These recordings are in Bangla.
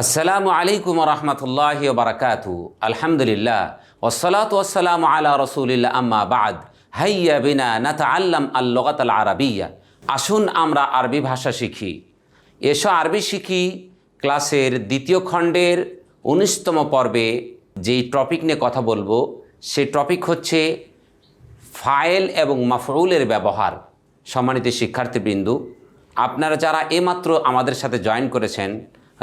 আসসালামু আলাইকুম রহমতুল্লাহ বারকাতু আলহামদুলিল্লাহ। ওসলাত ওসালাম আলা রসুলিল্লাহ, আম্মা বাদ। হাইয়া বিনা নাত আল্লাম আল্লগত আল আরবিয়া আসুন আমরা আরবি ভাষা শিখি। এসো আরবি শিখি ক্লাসের দ্বিতীয় খণ্ডের উনিশতম পর্বে যেই টপিক নিয়ে কথা বলব সেই টপিক হচ্ছে ফাইল এবং মাফরুলের ব্যবহার। সম্মানিত শিক্ষার্থীবৃন্দু, আপনারা যারা এমাত্র আমাদের সাথে জয়েন করেছেন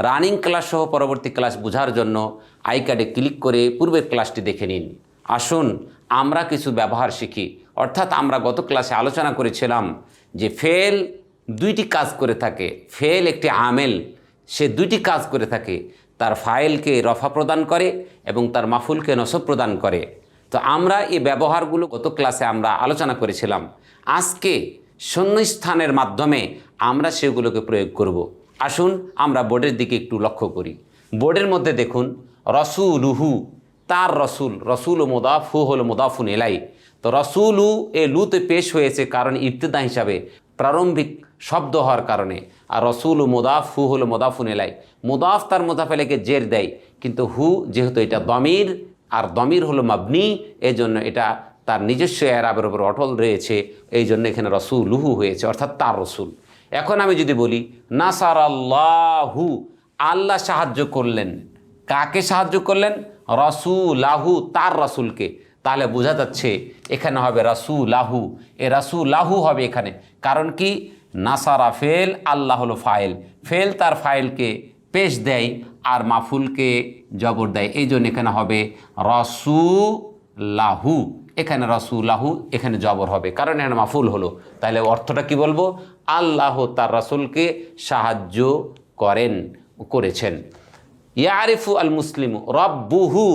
রানিং ক্লাস সহ পরবর্তী ক্লাস বোঝার জন্য আই কার্ডে ক্লিক করে পূর্বের ক্লাসটি দেখে নিন। আসুন, আমরা কিছু ব্যবহার শিখি। অর্থাৎ আমরা গত ক্লাসে আলোচনা করেছিলাম যে ফেল দুইটি কাজ করে থাকে। ফেল একটি আমেল, সে দুইটি কাজ করে থাকে। তার ফাইলকে রফা প্রদান করে এবং তার মাফুলকে নসব প্রদান করে। তো আমরা এই ব্যবহারগুলো গত ক্লাসে আমরা আলোচনা করেছিলাম। আজকে শূন্যস্থানের মাধ্যমে আমরা সেগুলোকে প্রয়োগ করব। আসুন আমরা বোর্ডের দিকে একটু লক্ষ্য করি। বোর্ডের মধ্যে দেখুন, রসুলুহু, তার রসুল রসুল ও মোদাফ, হু হল মোদাফুন এলাই তো রসুলু এ লুতে পেশ হয়েছে কারণ ইবতেদা হিসাবে, প্রারম্ভিক শব্দ হওয়ার কারণে। আর রসুল ও মোদাফ, হু হল মোদাফুন এলাই মোদাফ তার মোদাফেলেকে জের দেয়, কিন্তু হু যেহেতু এটা দমির, আর দমির হলো মাবনি এই জন্য এটা তার নিজস্ব এরাবের উপর অটল রয়েছে এই জন্য এখানে রসুল রসুলুহু হয়েছে, অর্থাৎ তার রসুল। এখন আমি যদি বলি নাসার আল্লাহু আল্লাহ সাহায্য করলেন। কাকে সাহায্য করলেন? রসুলাহু, তার রসুলকে। তাহলে বোঝা যাচ্ছে এখানে হবে রাসুলাহু। এ রাসুলাহু হবে এখানে। কারণ কি? নাসারা ফেল, আল্লাহ হলো ফাইল। ফেল তার ফাইলকে পেশ দেয় আর মাফুলকে জবর দেয়। এই জন্য এখানে হবে রসুলাহু এখানে রসুলাহু এখানে জবর হবে। কারণ এখানে মাফুল হলো। তাহলে অর্থটা কি বলব? আল্লাহ তার রসুলকে সাহায্য করেন, করেছেন। ইয়ারিফু আল মুসলিম, রব্বুহু,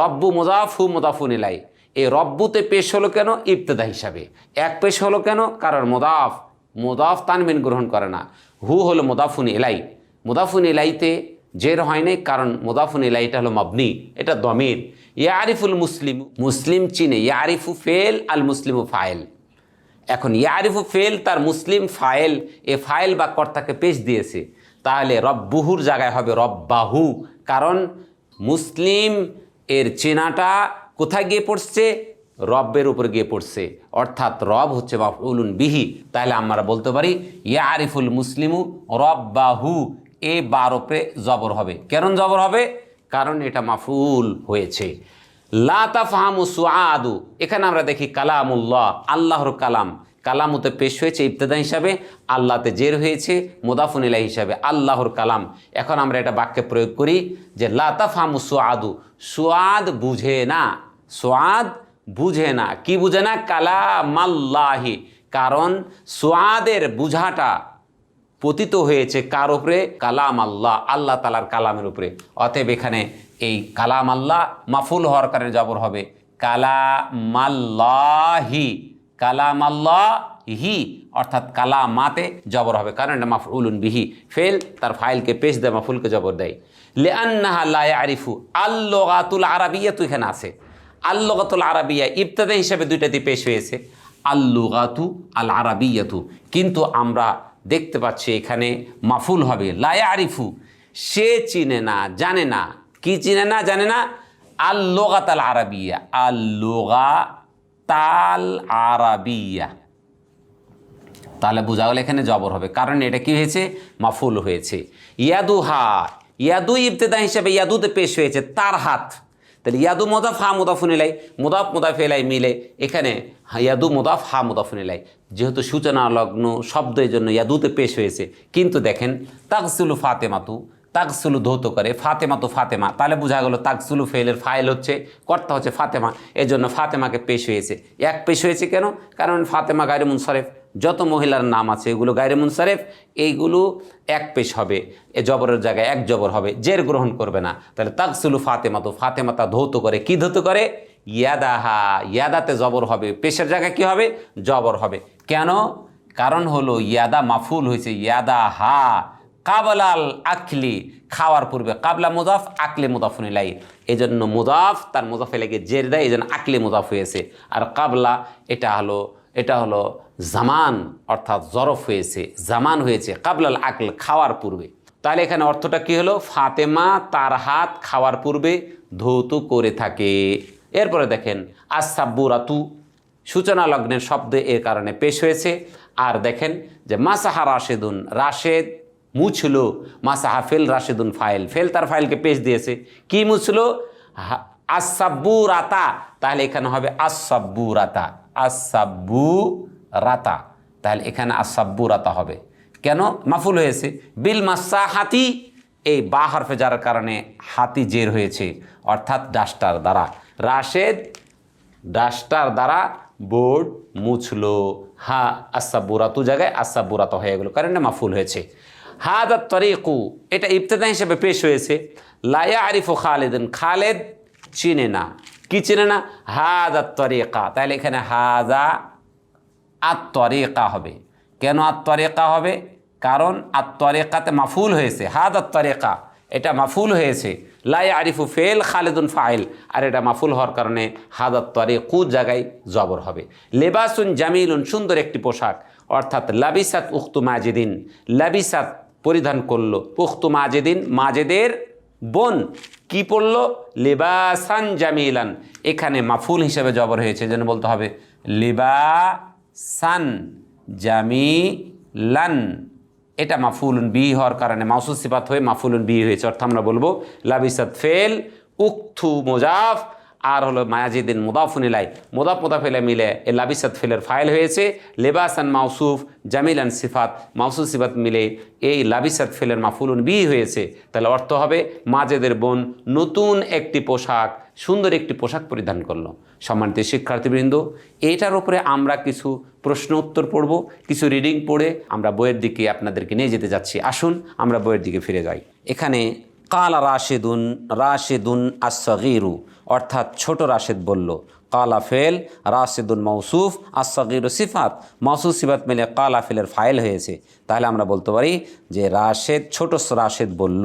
রব্বু মুজাফু মুদাফুন ইলাই এই রব্বুতে পেশ হলো কেন? ইবতদা হিসাবে। এক পেশ হলো কেন? কারণ মুদাফ মুদাফ তানবিন গ্রহণ করে না। হু হলো মুদাফুন ইলাই মুদাফুন ইলাইতে জের হয় নাই, কারণ মুদাফুন ইলাইটা হলো মবনি। এটা দমির। ইয়ারিফুল মুসলিম মুসলিম চিনে, ইয়ারিফু ফেল আল মুসলিমু ফাইল। এখন ইয়ারিফু ফেল তার মুসলিম ফাইল, এ ফাইল বা কর্তাকে পেশ দিয়েছে। তাহলে রব্বুহুর জায়গায় হবে রব্বাহু। কারণ মুসলিম এর চেনাটা কোথায় গিয়ে পড়ছে? রব্বের উপর গিয়ে পড়ছে। অর্থাৎ রব হচ্ছে মাফউলুন বিহি। তাহলে আমরা বলতে পারি ইয়া আরিফুল মুসলিমু রব্বাহু। এ বারোপে জবর হবে। কেন জবর হবে? কারণ এটা মাফুল হয়েছে। লাতাফাহামু সুআদু, এখানে আমরা দেখি কালামুল্লাহ, আল্লাহর কালাম। কালামতে পেশ হয়েছে ইবতেদা হিসাবে, আল্লাহতে জের হয়েছে মোদাফুনিলা হিসাবে, আল্লাহর কালাম। এখন আমরা এটা বাক্যে প্রয়োগ করি যে লাতাফামু সুআদু সুয়াদ বুঝে না সোয়াদ বুঝে না। কি বুঝে না? কালামাল্লাহি। কারণ সোয়াদের বুঝাটা পতিত হয়েছে কার উপরে? কালাম আল্লাহ আল্লাহ তালার কালামের উপরে। অতএব এখানে এই কালাম আল্লাহ মাফুল হওয়ার কারণে জবর হবে। কালামাল্লাহি কালাম আল্লাহ হি অর্থাৎ কালামাতে জবর হবে। কারণ এটা মাফুলুন বিহি। ফেল, তার ফাইলকে পেশ দেয় মাফুলকে জবর দেয়। লে আন্নাহা আরিফু আল্লোগাতুল আরাবিয়া, তো এখানে আছে। আল্লোগাতুল আরাবিয়া, ইবতাদা হিসাবে দুইটাতে পেশ হয়েছে। আল্লুগাতু আল আরাবিয়াতু কিন্তু আমরা দেখতে পাচ্ছি এখানে মাফুল হবে। লায়া আরিফু সে চিনে না, জানে না। কি চিনে না, জানে না? আল্লোগাত আল আরাবিয়া। আল্লোগা তাল আরাবিয়া। তাহলে বোঝা গেল এখানে জবর হবে। কারণ এটা কি হয়েছে? মাফুল হয়েছে। ইয়াদু হা ইয়াদু ইবতেদা হিসাবে ইয়াদুতে পেশ হয়েছে তার হাত। তাহলে ইয়াদু মোদাফ, হা মুদাফুন এলাই মুদাফ মুদাফ এলাই মিলে এখানে ইয়াদু, মুদাফ, হা মুদাফুন এলাই যেহেতু সূচনা, লগ্ন শব্দ এই জন্য ইয়াদুতে পেশ হয়েছে। কিন্তু দেখেন তাকসুলু ফাতেমাতু তাকসুলু ধৌত করে ফাতেমা তো ফাতেমা। তাহলে বোঝা গেল তাকসুলু ফেলের ফাইল হচ্ছে, কর্তা হচ্ছে ফাতেমা। এই জন্য ফাতেমাকে পেশ হয়েছে। এক পেশ হয়েছে কেন? কারণ ফাতেমা গাইরে মুনসরেফ, যত মহিলার নাম আছে এগুলো গাইরে মুনসারেফ, এইগুলো এক পেশ হবে। এ জবরের জায়গায় এক জবর হবে, জের গ্রহণ করবে না। তাহলে তাকসুলু ফাতেমা তো ফাতেমা তা ধৌত করে, কি ধৌত করে? ইয়াদাহা, ইয়াদাতে জবর হবে। পেশের জায়গায় কি হবে? জবর হবে। কেন? কারণ হলো ইয়াদা মাফুল হয়েছে। ইয়াদা হা কাবলাল আকলি খাওয়ার পূর্বে কাবলা মুদাফ আকলে মুদাফুনিলাই এই জন্য মুদাফ তার মুদাফে লেগে জের দেয় এই জন্য আকলে মুদাফ হয়েছে। আর কাবলা, এটা হলো এটা হলো জামান, অর্থাৎ জরফ হয়েছে, জামান হয়েছে, কাবলাল আকল খাওয়ার পূর্বে। তাহলে এখানে অর্থটা কি হলো? ফাতেমা তার হাত খাওয়ার পূর্বে ধৌত করে থাকে। এরপরে দেখেন আসাব্বুরাতু সূচনা লগ্নের শব্দ এর কারণে পেশ হয়েছে। আর দেখেন যে মাসাহা রাশেদুন, রাশেদ মুছলো, মাসাহা ফেল রাশেদুন ফাইল, ফেল তার ফাইলকে পেশ দিয়েছে। কি মুছলো? আসাব্বু রাতা তাহলে এখানে হবে আসাব্বু রাতা আসাব্বু রাতা তাহলে এখানে আসাব্বু রাতা হবে। কেন? মাফুল হয়েছে। বিল মাসা হাতি এই বা হরফে যার কারণে হাতি জের হয়েছে। অর্থাৎ ডাস্টার দ্বারা। রাশেদ, ডাস্টার দ্বারা বোর্ড মুছলো। হা আসাব্বুরাতু জায়গায় আসাব্বুরাত হয়ে গেল। কারণ মাফুল হয়েছে। হা হাদা তরিকু, এটা ইবতেদা হিসেবে পেশ হয়েছে। লায়া আরিফু খালেদিন, খালেদ চিনে না। কি চিনে না? হা হাদা তরিকা। তাহলে এখানে হা হাদা আত্মরেকা হবে। কেন আত্মরেকা হবে? কারণ আত্মরেকাতে মাফুল হয়েছে। হা হাদ আত্মরেকা এটা মাফুল হয়েছে। লাই আরিফু ফেল খালেদুন ফাইল। আর এটা মাফুল হওয়ার কারণে হাদ কু জায়গায় জবর হবে। লেবাসুন জামিলুন, সুন্দর একটি পোশাক। অর্থাৎ লাবিসাত উখতু মাজেদিন। লাবিসাত পরিধান করল উখতু মাজেদিন। মাজেদের বোন কি পড়ল? লিবাসান জামিলান। এখানে মাফুল হিসেবে জবর হয়েছে, যেন বলতে হবে। লিবাসান জামিলান। এটা মাফুলুন বি হওয়ার কারণে মাউসুস সিফাত হয়ে মাফুলুন বি হয়েছে। অর্থাৎ আমরা বলব, লাবিসাত ফেল, উক্থু মোজাফ আর হলো মায়াজিদিন মুদাফুনিলাই। মুদাফ মুদাফিলে মিলে এ লাবিসাত ফেলের ফাইল হয়েছে। লেবাস লেবাসান মাউসুফ, জামিলান সিফাত, মাউসুফ সিফাত মিলে এই লাবিসাত ফেলের মাফুলুন বি হয়েছে। তাহলে অর্থ হবে, মাজেদের বোন নতুন একটি পোশাক, সুন্দর একটি পোশাক পরিধান করল। সম্মানিত শিক্ষার্থীবৃন্দ, এটার উপরে আমরা কিছু প্রশ্ন উত্তর পড়ব, কিছু রিডিং পড়ে আমরা বইয়ের দিকে আপনাদেরকে নিয়ে যেতে যাচ্ছি। আসুন, আমরা বইয়ের দিকে ফিরে যাই। এখানে, কালা রাশেদুন রাশেদুন আসগিরু অর্থাৎ ছোট রাশেদ বলল, কালা ফেল, রাশেদুন মৌসুফ আসগিরু সিফাত। মৌসুফ সিফাত মিলে কালা ফেলের ফাইল হয়েছে। তাহলে আমরা বলতে পারি যে রাশেদ, ছোট রাশেদ বলল,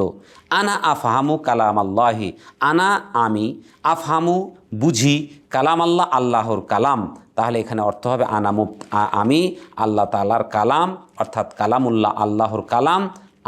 আনা আফহামু কালাম আল্লাহি আনা আমি, আফহামু বুঝি কালাম আল্লাহ আল্লাহর কালাম। তাহলে এখানে অর্থ হবে আনামু আমি, আল্লাহ তালার কালাম, অর্থাৎ কালামুল্লাহ আল্লাহর কালাম।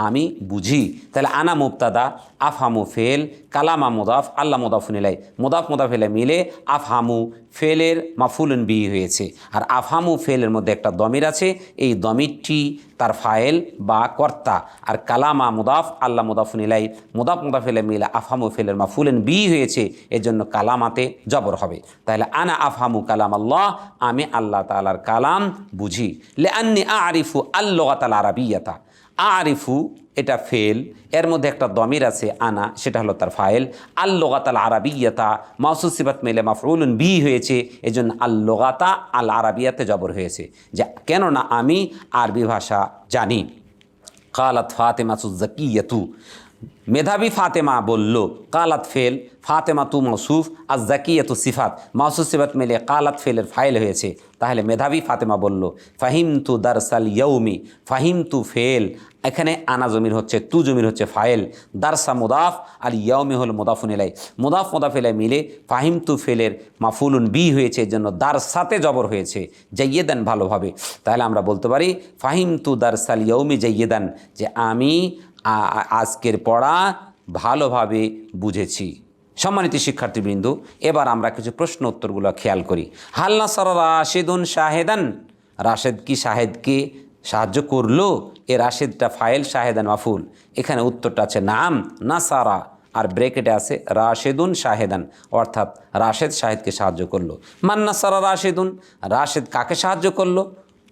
আমি বুঝি। তাহলে আনা মুবতাদা, আফহামু ফেল, কালামা মুদাফ আল্লাহ মুদাফুনিলাই মুদাফ মুদাফিলে মিলে আফহামু ফেলের মাফুলন বি হয়েছে। আর আফহামু ফেলের মধ্যে একটা দমির আছে। এই দমিরটি তার ফায়েল বা কর্তা। আর কালামা মুদাফ আল্লাহ মুদাফুনিলাই মুদাফ মুদাফিলে মিলে আফহামু ফেলের মাফুলেন বি হয়েছে। এর জন্য কালামাতে জবর হবে। তাহলে আনা আফহামু কালাম আল্লাহ, আমি আল্লাহ তালার কালাম বুঝি। লে আন্নি আরিফু আল্লাতাল আরবিয়াতা। আরিফু, এটা ফেল। এর মধ্যে একটা দমের আছে, আনা, সেটা হলো তার ফাইল। আল্লোগাতাল আরবিয়াতা মাউসুসিবাত মেলে মাফরুল বি হয়েছে এই জন্য আল্লোগাতা আল আরবিয়াতে জবর হয়েছে। যে, কেননা আমি আরবি ভাষা জানি। কালাত ফাতেমা সুজাকিয়াতু মেধাবী ফাতেমা বলল, কালাত ফেল, ফাতেমা তু মৌসুফ আর জাকিয়াতু সিফাত। মাসুফ সিফাত মিলে কালাত ফেলের ফাইল হয়েছে। তাহলে মেধাবী ফাতেমা বলল ফাহিম তু দারসাল ইয়ৌমি ফাহিম তু ফেল। এখানে আনা জমির হচ্ছে, তু জমির হচ্ছে ফাইল। দারসা মুদাফ আর ইয়ৌমি হল মুদাফুন এলাই মুদাফ মুদাফ এলাই মিলে ফাহিম তু ফেলের মাফুলুন বি হয়েছে, এর জন্য দারসাতে জবর হয়েছে যাইয়ে দেন ভালোভাবে। তাহলে আমরা বলতে পারি ফাহিম তু দারসাল ইয়ৌমি যাইয়ে দেন যে আমি আজকের পড়া ভালোভাবে বুঝেছি। সম্মানিত শিক্ষার্থীবৃন্দ, এবার আমরা কিছু প্রশ্ন উত্তরগুলো খেয়াল করি। হাল্লা সর রাশেদুন শাহেদান? রাশেদ কি শাহেদকে সাহায্য করল? এ রাশেদটা ফাইল শাহেদান মাফুল। এখানে উত্তরটা আছে নাম না সারা আর ব্রেকেটে আছে রাশেদুন শাহেদান। অর্থাৎ রাশেদ শাহেদকে সাহায্য করল। মান্না সারা রাশেদুন? রাশেদ কাকে সাহায্য করল?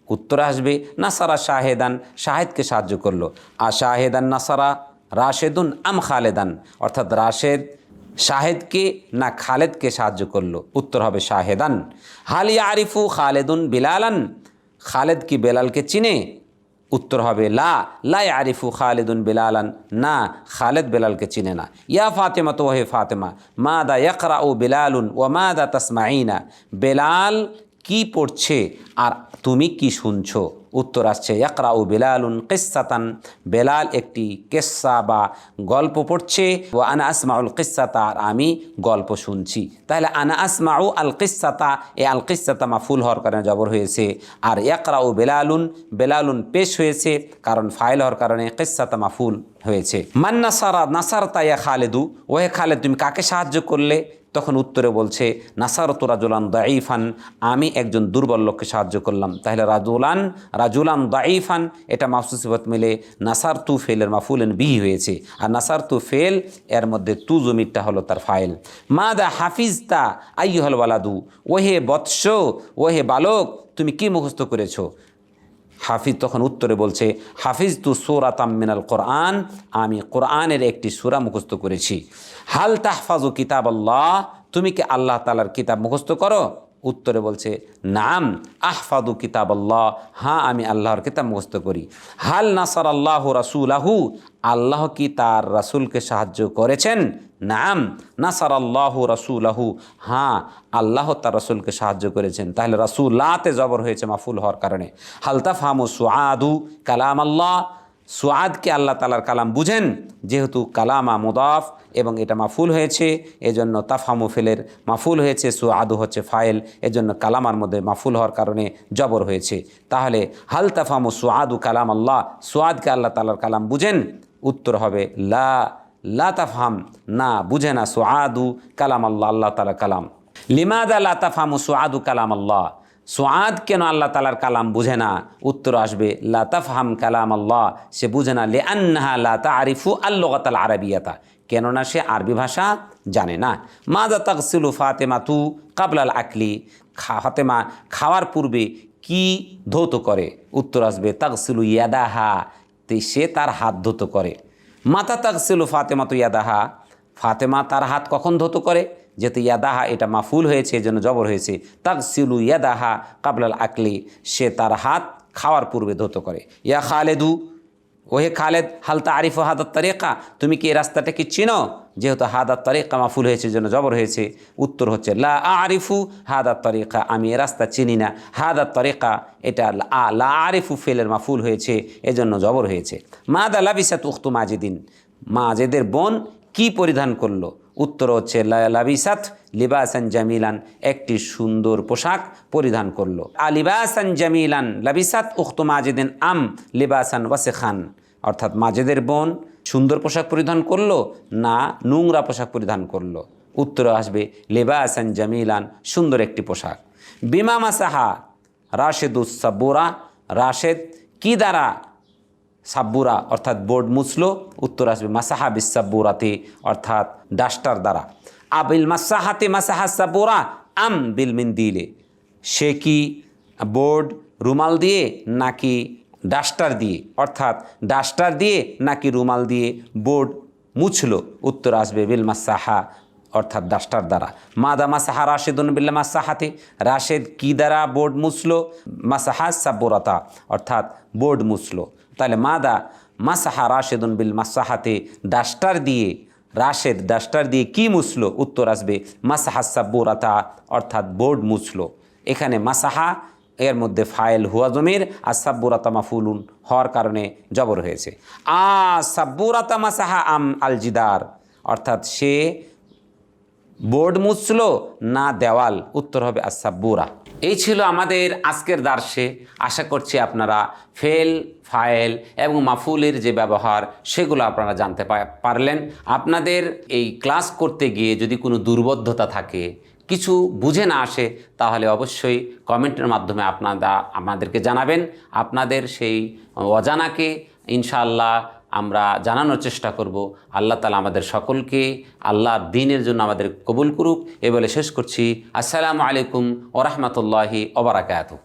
উত্তর আসবে, নাসারা শাহেদান, শাহেদকে সাহায্য করল। আর শাহেদান, নাসারা, রাশেদুন আম খালেদান? অর্থাৎ রাশেদ শাহেদকে না খালেদকে সাহায্য করল? উত্তর হবে শাহেদান। হালি আরিফু খালেদুন বিলালান? খালেদ কি বেলালকে চিনে? উত্তর হবে লা। লাই আরিফু খালেদুন বেলালান? না, খালেদ বেলালকে চিনে না। ইয়া ফাতেমা তো হে ফাতেমা মা দা ইয়াকরা ও বেলালুন ও মা দা তসমাইনা বেলাল কি পড়ছে আর তুমি কি শুনছো? উত্তর আসছে ইয়াকরা ও বেলালুন কিসাতান। বেলাল একটি কেসা বা গল্প পড়ছে ও আনা আসমাউল কিসাতা, আর আমি গল্প শুনছি। তাহলে আনা আসমাউ আল কিসাতা, এ আল কিসাতা মাফুল হওয়ার কারণে জবর হয়েছে। আর ইয়াকরা ও বেলালুন বেলালুন পেশ হয়েছে, কারণ ফাইল হওয়ার কারণে কিসাতা মাফুল হয়েছে। মান নাসারা নাসার তাইয়া খালেদু, ওহে খালেদ, তুমি কাকে সাহায্য করলে? তখন উত্তরে বলছে, নাসারত রাজুলান দাইফান আমি একজন দুর্বল লোককে সাহায্য করলাম। তাহলে রাজুলান রাজুলান দাইফান এটা মাফসুসিবত মিলে নাসার তু ফেলের মাফুলেন বিহি হয়েছে। আর নাসার তু ফেল, এর মধ্যে তু জমিরটা হলো তার ফাইল। মা দা হাফিজতা আই হল বালাদু ওহে বৎস ওহে বালক তুমি কি মুখস্থ করেছ? হাফিজ তখন উত্তরে বলছে হাফিজ তু সোরা তাম্মিনাল কোরআন আমি কোরআনের একটি সুরা মুখস্ত করেছি। হাল তাহফাজু কিতাব আল্লাহ তুমি কি আল্লাহ তালার কিতাব মুখস্ত করো? উত্তরে বলছে, নাম আহফাদু কিতাব আল্লাহ হ্যাঁ আমি আল্লাহর কিতাব মুখস্ত করি। হাল নাসার আল্লাহ রাসুলাহু আল্লাহ কি তার রাসুলকে সাহায্য করেছেন? নাম নাসার আল্লাহ রাসুলাহু। হ্যাঁ আল্লাহ তার রাসুলকে সাহায্য করেছেন। তাহলে রাসুল্লাতে জবর হয়েছে, মাফুল হওয়ার কারণে। হালতা হালতাফামু সুআদু কালাম আল্লাহ সুয়াদকে আল্লাহ তালার কালাম বুঝেন, যেহেতু কালামা মুদাফ এবং এটা মাফুল হয়েছে, এজন্য তাফামু ফেলের মাফুল হয়েছে, সুআদু হচ্ছে ফাইল এজন্য কালামার মধ্যে মাফুল হওয়ার কারণে জবর হয়েছে। তাহলে হাল তাফামু সুআদু কালাম আল্লাহ সুয়াদকে আল্লাহ তালার কালাম বুঝেন উত্তর হবে, লা লা তাফহাম, না, বুঝে না, সুআদু কালাম আল্লাহ আল্লাহ তালা কালাম। লিমাদা লা তাফহামু সুআদু কালাম আল্লাহ সোয়াদ কেন আল্লাহ তালার কালাম বুঝে না? উত্তর আসবে, লা তাফহাম কালাম আল্লাহ সে বুঝে না লে আন্নাহা লা তারিফু আল্লগতাল আরবিয়াতা কেননা সে আরবি ভাষা জানে না। মাজা তাকসিলু ফাতেমা তু কাবলাল আকলি? ফাতেমা, খাওয়ার পূর্বে কি ধৌত করে? উত্তর আসবে তাকসিলু ইয়াদাহা তে সে তার হাত ধুত করে। মাতা তাকসিল ফাতেমা তো ইয়াদাহা। ফাতেমা তার হাত কখন ধুত করে? যেহেতু ইয়াদাহা এটা মাফুল হয়েছে, এজন্য জবর হয়েছে। তার সিলু ইয়াদাহা কাবলাল আকলি, সে তার হাত খাওয়ার পূর্বে ধুত করে। ইয়া খালেদু ওহে খালেদ হালতা আরিফ হাদাত তারিকা? তুমি কি এই রাস্তাটা কি চিনো? যেহেতু হাদাত তারিকা মাফুল হয়েছে জন্য জবর হয়েছে। উত্তর হচ্ছে, লা আরিফু হাদার তারিকা। আমি এ রাস্তা চিনি না। হাদার তারিকা, এটা আ, লা আরিফু ফেলের মাফুল হয়েছে, এজন্য জবর হয়েছে। মা দা লাবিসাত উখতু মাজিদিন। মাজেদের বোন কি পরিধান করল? উত্তর হচ্ছে লাবিসাত লিবাসান জামিলান, একটি সুন্দর পোশাক পরিধান করল। আ লিবাসান জামিলান, লাবিসাত উক্ত মাজেদিন আম লিবাসান ওয়াসে খান অর্থাৎ মাজেদের বোন সুন্দর পোশাক পরিধান করল না নোংরা পোশাক পরিধান করল। উত্তর আসবে লেবাসান জামিলান, সুন্দর একটি পোশাক। বিমা মাসাহা রাশেদুস সাব্বুরা রাশেদ কি দ্বারা সাব্বুরা, অর্থাৎ বোর্ড মুছলো, উত্তর আসবে মাসাহা বিসাব্বুরাতে, অর্থাৎ ডাস্টার দ্বারা। আবিল মাসাহাতে মাসাহা সাব্বুরা আম বিল মিন দিলে সে কি বোর্ড রুমাল দিয়ে নাকি ডাস্টার দিয়ে? অর্থাৎ ডাস্টার দিয়ে নাকি রুমাল দিয়ে বোর্ড মুছলো? উত্তর আসবে বিল মাসাহা, অর্থাৎ ডাস্টার দ্বারা। মাদা মাসাহা রাশেদুন বিল্লা মাসাহাতে। রাশেদ কি দ্বারা বোর্ড মুছলো? মাসাহা সাব্বরাতা, অর্থাৎ বোর্ড মুছলো। তাহলে মাদা মাসাহা রাশেদুন বিল মাসাহাতে ডাস্টার দিয়ে, রাশেদ ডাস্টার দিয়ে কি মুছলো? উত্তর আসবে, মাসাহা সাব্বরাতা, অর্থাৎ বোর্ড মুছলো। এখানে মাসাহা, এর মধ্যে ফায়েল হুয়া জমির, আর সাব্বুরাতা মাফুলুন হওয়ার কারণে জবর হয়েছে। আ, সাব্বুরাতা মাসাহা আম আলজিদার অর্থাৎ সে বোর্ড মুছল, না দেওয়াল, উত্তর হবে আসাব্বুরা এই ছিল আমাদের আজকের দার্সে আশা করছি আপনারা ফেল ফাইল এবং মাফুলের যে ব্যবহার, সেগুলো আপনারা জানতে পারলেন। আপনাদের এই ক্লাস করতে গিয়ে যদি কোনো দুর্বদ্ধতা থাকে, কিছু বুঝে না আসে, তাহলে অবশ্যই কমেন্টের মাধ্যমে আপনারা, আমাদেরকে জানাবেন। আপনাদের সেই অজানাকে, ইনশাআল্লাহ আমরা জানানোর চেষ্টা করব। আল্লাহ তালা আমাদের সকলকে আল্লাহর দিনের জন্য আমাদের কবুল করুক। এ বলে শেষ করছি। আসসালামু আলাইকুম ওরহমতুল্লাহি ওবরাকাতু